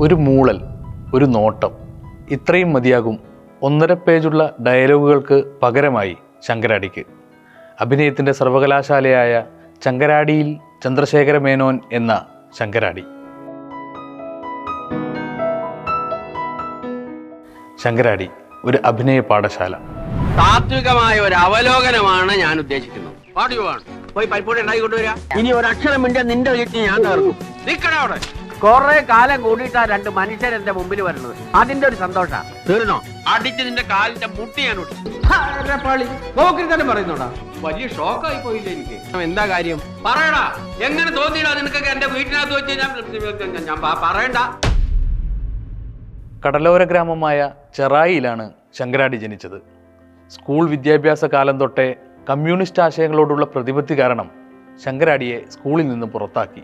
ഒരു മൂളൽ ഒരു നോട്ടം ഇത്രയും മതിയാകും. ഒന്നര പേജുള്ള ഡയലോഗുകൾക്ക് പകരമായി ശങ്കരാടിക്ക്. അഭിനയത്തിന്റെ സർവകലാശാലയായ ചങ്കരാടിയിൽ ചന്ദ്രശേഖര മേനോൻ എന്ന ശങ്കരാടി. ശങ്കരാടി ഒരു അഭിനയ പാഠശാല. താത്വികമായ ഒരു അവലോകനമാണ് ഞാൻ ഉദ്ദേശിക്കുന്നത്. പോയി പരിപ്പോടി ഉണ്ടാക്കി കൊണ്ടുവരാ. ഇനി ഒരു അക്ഷരം നിന്റെ വീട്ടിൽ ഞാൻ അവിടെ. കൊറേ കാലം കൂടിയിട്ടാ രണ്ട് മനുഷ്യർ എന്റെ മുമ്പിൽ വരുന്നത്. അതിന്റെ ഒരു സന്തോഷം. തീർന്നോ? അടിച്ച് നിന്റെ കാലിന്റെ മുട്ടി ഞാൻ തന്നെ പറയുന്നോടാ. വലിയ ഷോക്കായി പോയില്ല എനിക്ക്. എന്താ കാര്യം? പറയടാ എങ്ങനെ തോന്നിയിടാ നിനക്കൊക്കെ എന്റെ വീട്ടിനകത്ത് വെച്ച് ഞാൻ ഞാൻ പറയണ്ട. കടലോര ഗ്രാമമായ ചെറായിയിലാണ് ശങ്കരാടി ജനിച്ചത്. സ്കൂൾ വിദ്യാഭ്യാസ കാലം തൊട്ടേ കമ്മ്യൂണിസ്റ്റ് ആശയങ്ങളോടുള്ള പ്രതിപത്തി കാരണം ശങ്കരാടിയെ സ്കൂളിൽ നിന്ന് പുറത്താക്കി.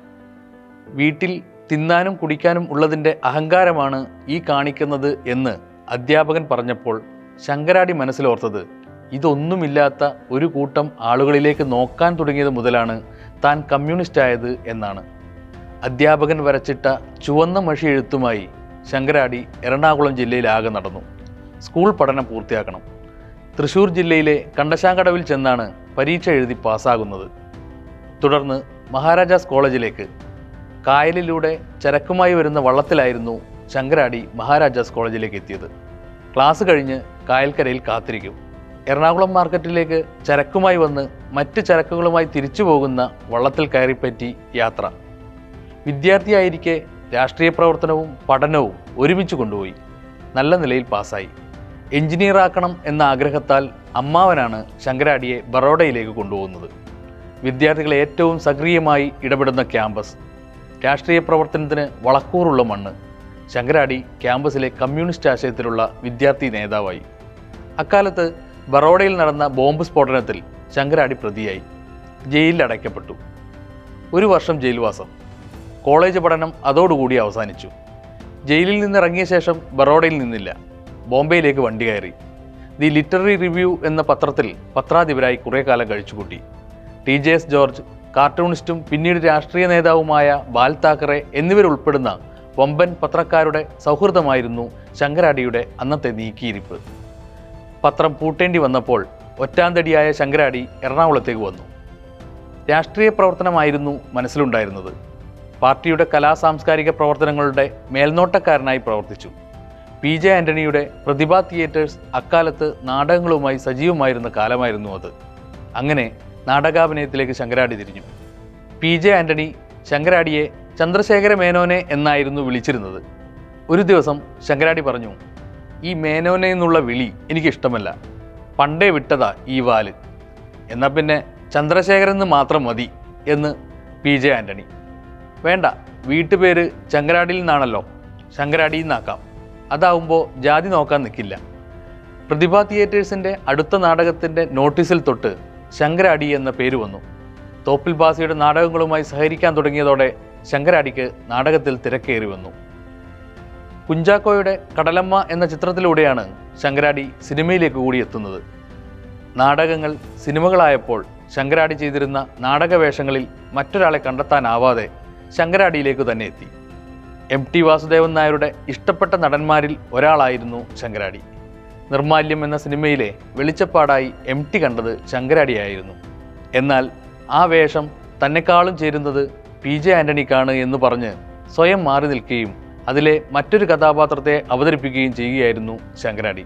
വീട്ടിൽ തിന്നാനും കുടിക്കാനും ഉള്ളതിന്റെ അഹങ്കാരമാണ് ഈ കാണിക്കുന്നത് എന്ന് അധ്യാപകൻ പറഞ്ഞപ്പോൾ ശങ്കരാടി മനസ്സിലോർത്തത്. ഇതൊന്നുമില്ലാത്ത ഒരു കൂട്ടം ആളുകളിലേക്ക് നോക്കാൻ തുടങ്ങിയത് മുതലാണ് താൻ കമ്മ്യൂണിസ്റ്റ് ആയത് എന്നാണ്. അധ്യാപകൻ വരച്ചിട്ട ചുവന്ന മഷി എഴുത്തുമായി ശങ്കരാടി എറണാകുളം ജില്ലയിലാകെ നടന്നു. സ്കൂൾ പഠനം പൂർത്തിയാക്കണം. തൃശൂർ ജില്ലയിലെ കണ്ടശാങ്കടവിൽ ചെന്നാണ് പരീക്ഷ എഴുതി പാസ്സാകുന്നത്. തുടർന്ന് മഹാരാജാസ് കോളേജിലേക്ക് കായലിലൂടെ ചരക്കുമായി വരുന്ന വള്ളത്തിലായിരുന്നു ശങ്കരാടി മഹാരാജാസ് കോളേജിലേക്ക് എത്തിയത്. ക്ലാസ് കഴിഞ്ഞ് കായൽക്കരയിൽ കാത്തിരിക്കും. എറണാകുളം മാർക്കറ്റിലേക്ക് ചരക്കുമായി വന്ന് മറ്റ് ചരക്കുകളുമായി തിരിച്ചു പോകുന്ന വള്ളത്തിൽ കയറിപ്പറ്റി യാത്ര. വിദ്യാർത്ഥിയായിരിക്കെ രാഷ്ട്രീയ പ്രവർത്തനവും പഠനവും ഒരുമിച്ച് കൊണ്ടുപോയി. നല്ല നിലയിൽ പാസ്സായി. എഞ്ചിനീയർ ആക്കണം എന്ന ആഗ്രഹത്താൽ അമ്മാവനാണ് ശങ്കരാടിയെ ബറോഡയിലേക്ക് കൊണ്ടുപോകുന്നത്. വിദ്യാർത്ഥികളെ ഏറ്റവും സക്രിയമായി ഇടപെടുന്ന ക്യാമ്പസ് രാഷ്ട്രീയ പ്രവർത്തനത്തിന് വളക്കൂറുള്ള മണ്ണ് ശങ്കരാടി ക്യാമ്പസിലെ കമ്മ്യൂണിസ്റ്റ് ആശയത്തിലുള്ള വിദ്യാർത്ഥി നേതാവായി. അക്കാലത്ത് ബറോഡയിൽ നടന്ന ബോംബ് സ്ഫോടനത്തിൽ ശങ്കരാടി പ്രതിയായി. ജയിലിൽ അടയ്ക്കപ്പെട്ടു. ഒരു വർഷം ജയിൽവാസം. കോളേജ് പഠനം അതോടുകൂടി അവസാനിച്ചു. ജയിലിൽ നിന്ന് ഇറങ്ങിയ ശേഷം ബറോഡയിൽ നിന്നില്ല. ബോംബെയിലേക്ക് വണ്ടി കയറി. ദി ലിറ്റററി റിവ്യൂ എന്ന പത്രത്തിൽ പത്രാധിപരായി കുറേ കാലം കഴിച്ചുകൂട്ടി. ടി ജെ എസ് ജോർജ് കാർട്ടൂണിസ്റ്റും പിന്നീട് രാഷ്ട്രീയ നേതാവുമായ ബാൽ താക്കറെ എന്നിവരുൾപ്പെടുന്ന വമ്പൻ പത്രക്കാരുടെ സൗഹൃദമായിരുന്നു ശങ്കരാടിയുടെ അന്നത്തെ നീക്കിയിരിപ്പ്. പത്രം പൂട്ടേണ്ടി വന്നപ്പോൾ ഒറ്റാന്തടിയായ ശങ്കരാടി എറണാകുളത്തേക്ക് വന്നു. രാഷ്ട്രീയ പ്രവർത്തനമായിരുന്നു മനസ്സിലുണ്ടായിരുന്നത്. പാർട്ടിയുടെ കലാ സാംസ്കാരിക പ്രവർത്തനങ്ങളുടെ മേൽനോട്ടക്കാരനായി പ്രവർത്തിച്ചു. പി ജെ ആന്റണിയുടെ പ്രതിഭ തിയേറ്റേഴ്സ് അക്കാലത്ത് നാടകങ്ങളുമായി സജീവമായിരുന്ന കാലമായിരുന്നു അത്. അങ്ങനെ നാടകാഭിനയത്തിലേക്ക് ശങ്കരാടി തിരിഞ്ഞു. പി ജെ ആന്റണി ശങ്കരാടിയെ ചന്ദ്രശേഖര മേനോനെ എന്നായിരുന്നു വിളിച്ചിരുന്നത്. ഒരു ദിവസം ശങ്കരാടി പറഞ്ഞു ഈ മേനോനെ എന്നുള്ള വിളി എനിക്കിഷ്ടമല്ല. പണ്ടേ വിട്ടതാ ഈ വാൽ. എന്നാൽ പിന്നെ ചന്ദ്രശേഖരൻ എന്ന് മാത്രം മതി എന്ന് പി ജെ ആന്റണി. വേണ്ട വീട്ടുപേര് ശങ്കരാടിയിൽ നിന്നാണല്ലോ. ശങ്കരാടിയിൽ നിന്നാക്കാം. അതാവുമ്പോൾ ജാതി നോക്കാൻ നിൽക്കില്ല പ്രതിഭ തിയേറ്റേഴ്സിന്റെ അടുത്ത നാടകത്തിന്റെ നോട്ടീസിൽ തൊട്ട് ശങ്കരാടി എന്ന പേര് വന്നു. തോപ്പിൽ ബാസിയുടെ നാടകങ്ങളുമായി സഹകരിക്കാൻ തുടങ്ങിയതോടെ ശങ്കരാടിക്ക് നാടകത്തിൽ തിരക്കേറി വന്നു. കുഞ്ചാക്കോയുടെ കടലമ്മ എന്ന ചിത്രത്തിലൂടെയാണ് ശങ്കരാടി സിനിമയിലേക്ക് കൂടി എത്തുന്നത്. നാടകങ്ങൾ സിനിമകളായപ്പോൾ ശങ്കരാടി ചെയ്തിരുന്ന നാടകവേഷങ്ങളിൽ മറ്റൊരാളെ കണ്ടെത്താനാവാതെ ശങ്കരാടിയിലേക്ക് തന്നെ എത്തി. എം ടി വാസുദേവൻ നായരുടെ ഇഷ്ടപ്പെട്ട നടന്മാരിൽ ഒരാളായിരുന്നു ശങ്കരാടി. നിർമാല്യം എന്ന സിനിമയിലെ വെളിച്ചപ്പാടായി എം ടി കണ്ടത് ശങ്കരാടിയായിരുന്നു. എന്നാൽ ആ വേഷം തന്നെക്കാളും ചേരുന്നത് പി ജെ ആന്റണിക്കാണ് എന്ന് പറഞ്ഞ് സ്വയം മാറി നിൽക്കുകയും അതിലെ മറ്റൊരു കഥാപാത്രത്തെ അവതരിപ്പിക്കുകയും ചെയ്യുകയായിരുന്നു ശങ്കരാടി.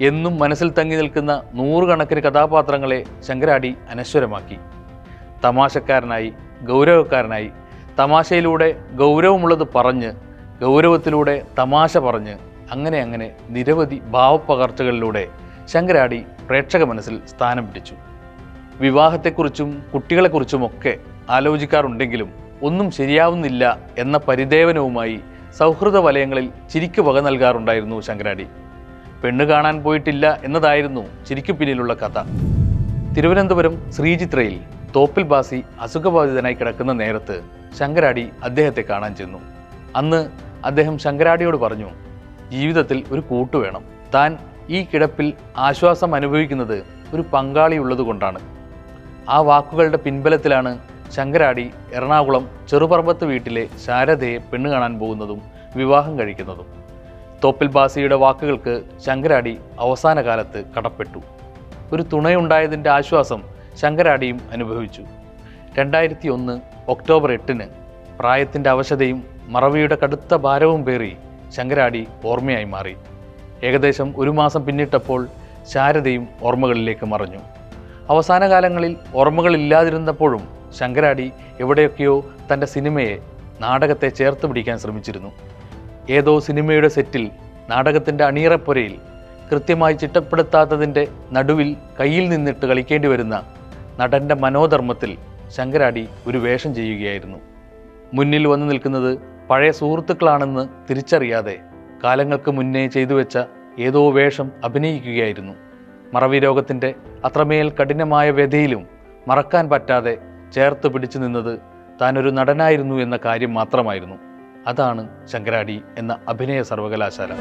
എന്നും മനസ്സിൽ തങ്ങി നിൽക്കുന്ന നൂറുകണക്കിന് കഥാപാത്രങ്ങളെ ശങ്കരാടി അനശ്വരമാക്കി. തമാശക്കാരനായി ഗൗരവക്കാരനായി തമാശയിലൂടെ ഗൗരവമുള്ളത് പറഞ്ഞ് ഗൗരവത്തിലൂടെ തമാശ പറഞ്ഞ് അങ്ങനെ അങ്ങനെ നിരവധി ഭാവപ്പകർച്ചകളിലൂടെ ശങ്കരാടി പ്രേക്ഷക മനസ്സിൽ സ്ഥാനം പിടിച്ചു. വിവാഹത്തെക്കുറിച്ചും കുട്ടികളെക്കുറിച്ചുമൊക്കെ ആലോചിക്കാറുണ്ടെങ്കിലും ഒന്നും ശരിയാവുന്നില്ല എന്ന പരിദേവനവുമായി സൗഹൃദ വലയങ്ങളിൽ ചിരിക്ക് വക നൽകാറുണ്ടായിരുന്നു ശങ്കരാടി. പെണ്ണ് കാണാൻ പോയിട്ടില്ല എന്നതായിരുന്നു ചിരിക്കു പിന്നിലുള്ള കഥ. തിരുവനന്തപുരം ശ്രീചിത്രയിൽ തോപ്പിൽ ബാസി അസുഖബാധിതനായി കിടക്കുന്ന നേരത്ത് ശങ്കരാടി അദ്ദേഹത്തെ കാണാൻ ചെന്നു. അന്ന് അദ്ദേഹം ശങ്കരാടിയോട് പറഞ്ഞു ജീവിതത്തിൽ ഒരു കൂട്ടു വേണം. താൻ ഈ കിടപ്പിൽ ആശ്വാസം അനുഭവിക്കുന്നത് ഒരു പങ്കാളി ഉള്ളതുകൊണ്ടാണ്. ആ വാക്കുകളുടെ പിൻബലത്തിലാണ് ശങ്കരാടി എറണാകുളം ചെറുപറമ്പത്ത് വീട്ടിലെ ശാരദയെ പെണ്ണ് കാണാൻ പോകുന്നതും വിവാഹം കഴിക്കുന്നതും. തോപ്പിൽ ബാസിയുടെ വാക്കുകൾക്ക് ശങ്കരാടി അവസാന കാലത്ത് കടപ്പെട്ടു. ഒരു തുണയുണ്ടായതിന്റെ ആശ്വാസം ശങ്കരാടിയും അനുഭവിച്ചു. രണ്ടായിരത്തി ഒന്ന് ഒക്ടോബർ എട്ടിന് പ്രായത്തിന്റെ അവശതയും മറവിയുടെ കടുത്ത ഭാരവും പേറി ശങ്കരാടി ഓർമ്മയായി മാറി. ഏകദേശം ഒരു മാസം പിന്നിട്ടപ്പോൾ ശാരദയും ഓർമ്മകളിലേക്ക് മറഞ്ഞു. അവസാന കാലങ്ങളിൽ ഓർമ്മകളില്ലാതിരുന്നപ്പോഴും ശങ്കരാടി എവിടെയൊക്കെയോ തന്റെ സിനിമയെ നാടകത്തെ ചേർത്ത് പിടിക്കാൻ ശ്രമിച്ചിരുന്നു. ഏതോ സിനിമയുടെ സെറ്റിൽ നാടകത്തിന്റെ അണിയറപ്പുരയിൽ കൃത്യമായി ചിട്ടപ്പെടുത്താത്തതിന്റെ നടുവിൽ കയ്യിൽ നിന്നിട്ട് കളിക്കേണ്ടി വരുന്ന നടന്റെ മനോധർമ്മത്തിൽ ശങ്കരാടി ഒരു വേഷം ചെയ്യുകയായിരുന്നു. മുന്നിൽ വന്നു നിൽക്കുന്നത് പഴയ സുഹൃത്തുക്കളാണെന്ന് തിരിച്ചറിയാതെ കാലങ്ങൾക്ക് മുന്നേ ചെയ്തു വെച്ച ഏതോ വേഷം അഭിനയിക്കുകയായിരുന്നു. മറവി രോഗത്തിന്റെ അത്രമേൽ കഠിനമായ വ്യഥയിലും മറക്കാൻ പറ്റാതെ ചേർത്ത് പിടിച്ചു നിന്നത് താനൊരു നടനായിരുന്നു എന്ന കാര്യം മാത്രമായിരുന്നു. അതാണ് ശങ്കരാടി എന്ന അഭിനയ സർവകലാശാല.